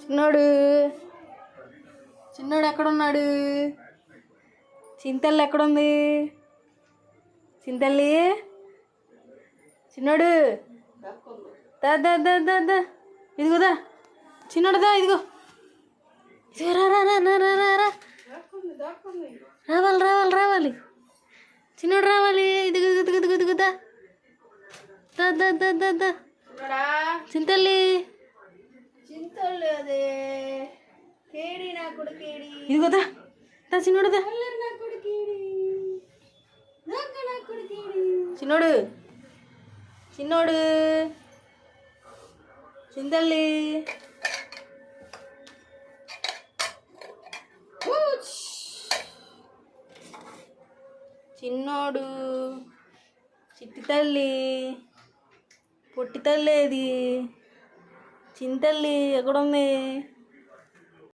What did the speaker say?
చిన్నోడు. చిన్నోడు ఎక్కడున్నాడు? చింతల్లి ఎక్కడుంది? చింతల్లి? చిన్నోడు. ఇదిగోదా చిన్నోడుదా ఇదిగో ఇదిగో. రా రా రా రావాలి రావాలి రావాలి. చిన్నోడు రావాలి. ఇదిగో ఇదిగో ఇదిగో ఇదిగోదా దా దా దా దా. చింతల్లి. ఇది కదా నా చిన్నోడు చిన్నోడు. చిన్నోడు. చింతల్లి. చిన్నోడు. చిట్టి తల్లి. పొట్టి తల్లి ఏది? చింతల్లి ఎక్కడుంది